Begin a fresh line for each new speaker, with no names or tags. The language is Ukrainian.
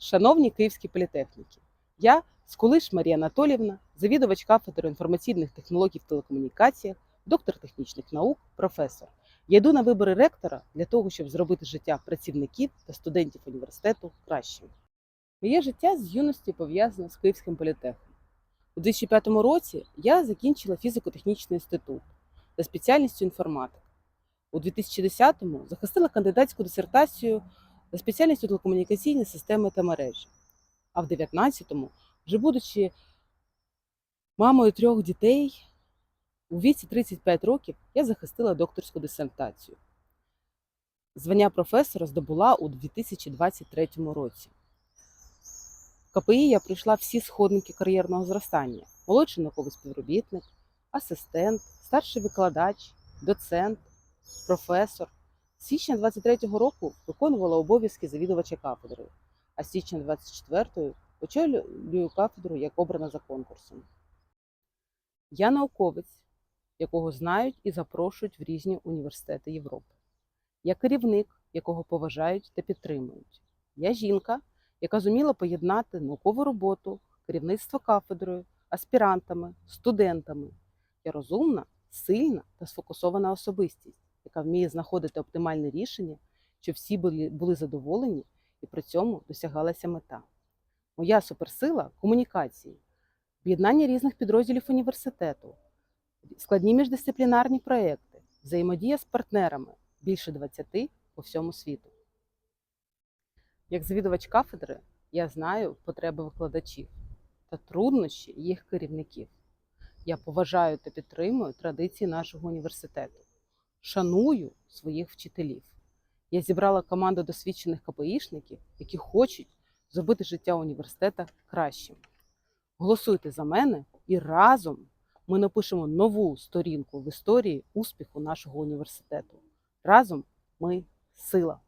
Шановні київські політехніки, я Скулиш Марія Анатолівна, завідувач кафедри інформаційних технологій в телекомунікаціях, доктор технічних наук, професор. Я йду на вибори ректора для того, щоб зробити життя працівників та студентів університету кращим. Моє життя з юності пов'язане з Київським політехом. У 2005 році я закінчила фізико-технічний інститут за спеціальністю інформатика. У 2010-му захистила кандидатську дисертацію за спеціальністю телекомунікаційні системи та мережі. А в 19-му, вже будучи мамою трьох дітей, у віці 35 років я захистила докторську дисертацію. Звання професора здобула у 2023 році. В КПІ я пройшла всі сходники кар'єрного зростання: молодший науковий співробітник, асистент, старший викладач, доцент, професор. Січня 23-го року виконувала обов'язки завідувача кафедрою, а з січня 24-го очолюю кафедру як обрана за конкурсом. Я науковець, якого знають і запрошують в різні університети Європи. Я керівник, якого поважають та підтримують. Я жінка, яка зуміла поєднати наукову роботу, керівництво кафедрою, аспірантами, студентами. Я розумна, сильна та сфокусована особистість, яка вміє знаходити оптимальне рішення, щоб всі були, задоволені і при цьому досягалася мета. Моя суперсила комунікації, об'єднання різних підрозділів університету, складні міждисциплінарні проекти, взаємодія з партнерами більше 20 по всьому світу. Як завідувач кафедри, я знаю потреби викладачів та труднощі їх керівників. Я поважаю та підтримую традиції нашого університету, шаную своїх вчителів. Я зібрала команду досвідчених КПІшників, які хочуть зробити життя університету кращим. Голосуйте за мене і разом ми напишемо нову сторінку в історії успіху нашого університету. Разом ми сила.